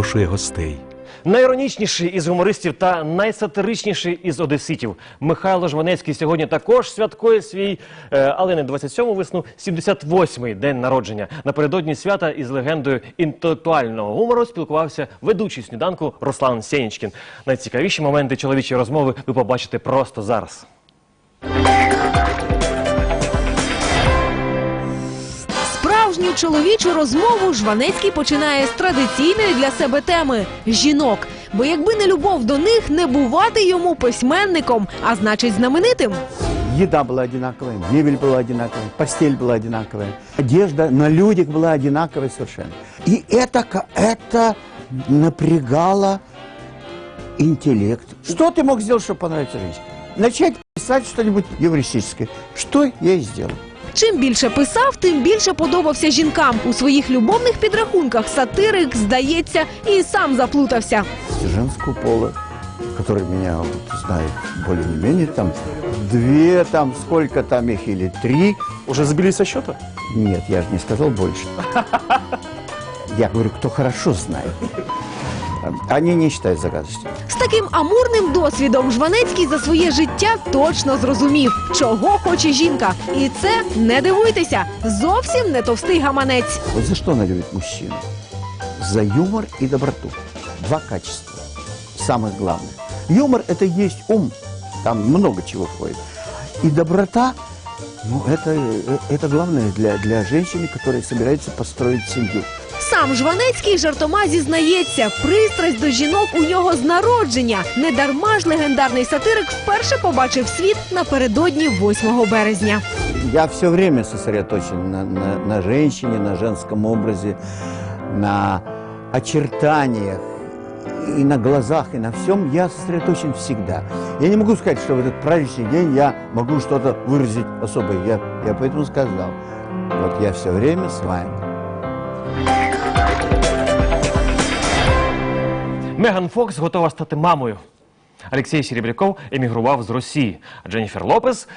запрошує гостей. Найіронічніший із гумористів та найсатиричніший із одеситів Михайло Жванецький сьогодні також святкує свій, е, але не 27-му весну, 78-й день народження. Напередодні свята із легендою інтелектуального гумору спілкувався ведучий сніданку Руслан Сєнічкін. Найцікавіші моменти чоловічої розмови ви побачите просто зараз. Справжню чоловічу розмову Жванецький починає з традиційної для себе теми жінок. Бо якби не любов до них, не бувати йому письменником, а значить знаменитим. Еда была одинаковая, мебель была одинаковая, постель была одинаковая, одежда на людях была одинаковая совершенно. И это, ка- это напрягало интеллект. Что ты мог сделать, чтобы понравиться женщине? Начать писать что-нибудь юмористическое. Что я и сделал. Чим більше писав, тим більше подобався жінкам. У своїх любовних підрахунках сатирик, здається, і сам заплутався. Женского пола, который меня вот, знает более не менее, там две, там сколько там их или три. Уже збились со счета? Нет, я же не сказал больше. Я говорю, кто хорошо знает. Они не считают загадочным. З таким амурним досвідом Жванецький за своє життя точно зрозумів, чого хоче жінка. І це не дивуйтеся, зовсім не товстий гаманець. Вот за что она любит мужчину? За юмор и доброту. Два качества. Самых главных. Юмор – это и есть ум. Там много чего входит. И доброта – ну, это, э, это главное для, для женщины, которая собирается построить семью. Сам Жванецький жартома зізнається, пристрасть до жінок у нього з народження. Недарма ж легендарний сатирик вперше побачив світ напередодні 8 березня. Я все время сосредоточен на, на, на женщине, на женском образе, на очертаниях, и на глазах, и на всем я сосредоточен всегда. Я не могу сказать, что в этот праздничный день я могу что-то выразить особое. Я, я поэтому сказал, вот я все время с вами. Меган Фокс готова стати мамою. Олексій Серебряков емігрував з Росії. А Дженніфер Лопес